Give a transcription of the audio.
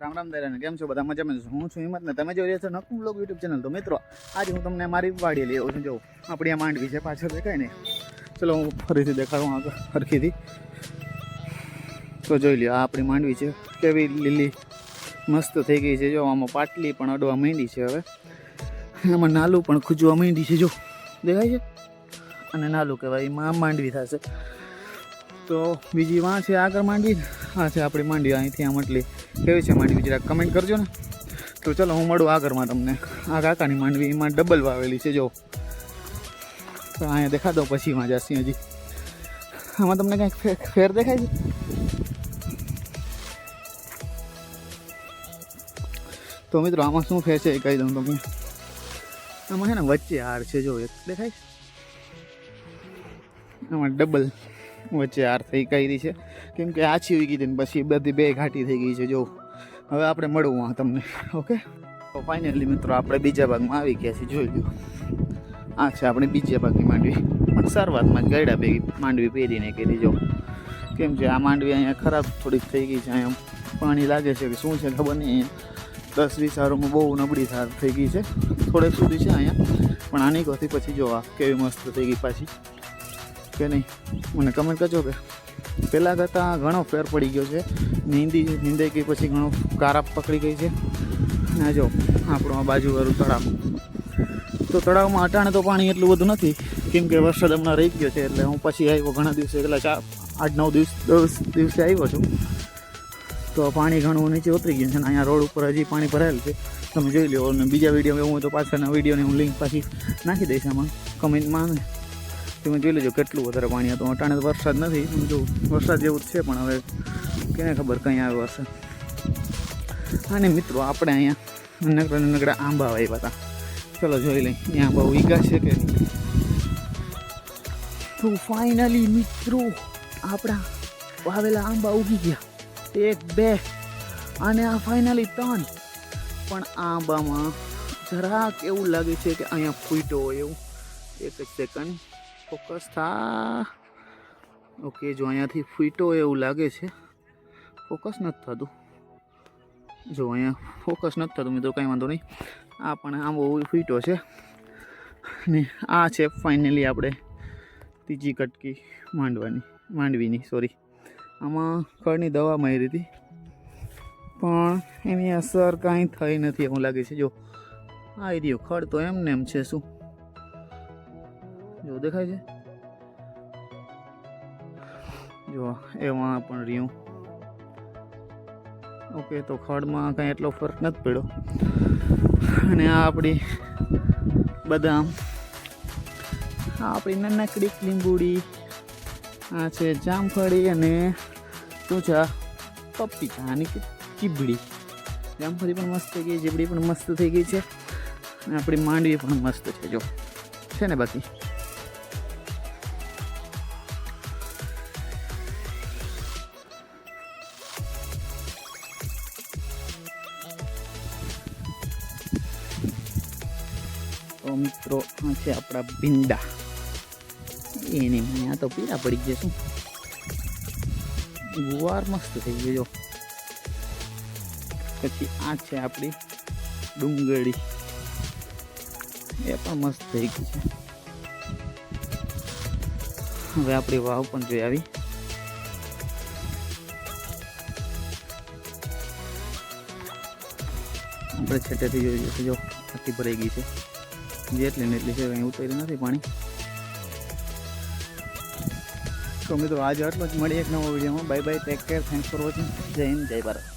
રામ રામ દયાને કેમ છો? બધા મજામાં છો? હું છું હિંમત ને તમે જોઈ રહ્યા છો નકુમ બ્લોગ યુટ્યુબ ચેનલ. તો મિત્રો, આજે હું તમને મારી વાડી લઈ આવું છું. જો, આપણી આ માંડવી છે પાછળ દેખાય ને? ચલો, હું ફરીથી દેખાડું આગળ ફરખીથી તો જોઈ લ્યો, આ આપણી માંડવી છે. કેવી લીલી, મસ્ત થઈ ગઈ છે. જો, આમાં પાટલી પણ અડવા માંડી છે હવે. આમાં નાલું પણ ખૂજવા માંડી છે. જો, દેખાય છે? અને નાલું કહેવાય, એમાં માંડવી થશે. તો બીજી વાં છે આગળ માંડવી આ છે આપણી માંડવી અહીંથી આમ એટલી કેવી છે માંડવી જરાક કમેન્ટ કરજો ને. તો ચલો, હું મળું આગળમાં તમને. આ કાકાની માંડવી એમાં ડબલ વાવેલી છે, જો. તો અહીંયા દેખા દો પછી માં જશે હજી. આમાં તમને કંઈક ફેર દેખાય છે? તો મિત્રો, આમાં શું ફેર છે એ કહી દઉં તમને. આમાં છે ને વચ્ચે હાર છે, જો, એક દેખાય આમાં ડબલ વચ્ચે હાર થઈ કરી છે. કેમ કે આછી ઉગી હતી ને પછી બધી બે ઘાટી થઈ ગઈ છે, જો. હવે આપણે મળવું આ તમને, ઓકે? તો ફાઇનલી મિત્રો, આપણે બીજા ભાગમાં આવી ગયા છીએ, જોઈ લો આ છે આપણે બીજા ભાગની માંડવી. પણ શરૂઆતમાં જ ગયડા ભેગી માંડવી પહેરીને કરી જો. કેમ છે આ માંડવી અહીંયા ખરાબ થોડીક થઈ ગઈ છે, અહીંયા પાણી લાગે છે કે શું છે ખબર નહીં. દસ વીસ હારોમાં બહુ નબળી થાર થઈ ગઈ છે, થોડેક સુધી છે અહીંયા. પણ આની કોથી પછી જો આ કેવી મસ્ત થઈ ગઈ પાછી. કે નહીં? મને કમેન્ટ કરજો કે. પહેલાં કરતાં ઘણો ફેર પડી ગયો છે. નીંદી નીંદાઈ ગઈ પછી ઘણો કારાપ પકડી ગઈ છે. અને જો, આપણું આ બાજુવાળું તળાવ. તો તળાવમાં અટાણે તો પાણી એટલું બધું નથી. કેમ કે વરસાદ હમણાં રહી ગયો છે, એટલે હું પછી આવ્યો ઘણા દિવસે, એટલે ચાર આઠ, નવ દિવસ, દસ દિવસે આવ્યો છું. તો પાણી ઘણું નીચે ઉતરી ગયું છે અને અહીંયા રોડ ઉપર હજી પાણી ભરાયેલું છે. તમે જોઈ લો અને બીજા વીડિયો હોય તો પાછળના વિડીયોની હું લિંક પાછી નાખી દઈશ આમાં. કમેન્ટમાં તમે જોઈ લેજો કેટલું વધારે પાણી હતું. અટાણે તો વરસાદ નથી જો વરસાદ જેવું જ છે, પણ હવે કેને ખબર કંઈ આવ્યો હશે અને મિત્રો, આપણે અહીંયા નકરા નકરા આંબા આવ્યા હતા. ચલો જોઈ લઈએ અહીંયા આંબા ઉગા છે કે નહીં? તો ફાઇનલી મિત્રો, આપણા વાવેલા આંબા ઉગી ગયા. એક, બે, અને આ ફાઇનલી ત્રણ. પણ આંબામાં જરાક એવું લાગે છે કે અહીંયા ફૂટો હોય એવું. એક જ સેકન્ડ ફોકસ થા. ઓકે, જો અહીંયાથી ફૂટો એવું લાગે છે. ફોકસ નથી થતું. જો અહીંયા ફોકસ નથી થતું મિત્રો, કંઈ વાંધો નહીં. આ પણ આંબો ફૂટો છે. ને આ છે ફાઇનલી આપણે ત્રીજી કટકી માંડવાની, માંડવીની સોરી આમાં ખડની દવા મારી હતી. પણ એની અસર કાંઈ થઈ નથી એવું લાગે છે. જો આવી રહ્યો, ખડ તો એમને એમ છે, શું? જો દેખાય છે? જો એમાં પણ રહ્યું. ઓકે, તો ખડમાં કાંઈ એટલો ફરક નથી પડ્યો. અને આ આપણી બદામ. આ આપણી નાનકડી લીંબુડી. આ છે જામફળી અને શું પપીતા અને ચીબડી. જામફળી પણ મસ્ત થઈ ગઈ, ચીબડી પણ મસ્ત થઈ ગઈ છે. અને આપણી માંડવી પણ મસ્ત છે જો છે ને બાકી? તો મિત્રો આ છે આપણા ભીંડા એની મને આ તો પીળા પડી ગયા શું ગુવાર મસ્ત થઈ ગયો જો પછી આ છે આપણી ડુંગળી એ પણ મસ્ત થઈ ગઈ છે હવે આપણી વાવ પણ જોઈ આવી આપણે છેટેથી જોઈએ તો જો આખી ભરાઈ ગઈ છે જેટલી ને એટલી છે કંઈ ઉતરી નથી પાણી. તો મિત્રો, આજે આટલો જ. મળી એક નવો વિડીયોમાં. Bye bye take care thanks for watching જય હિન્દ, જય ભારત.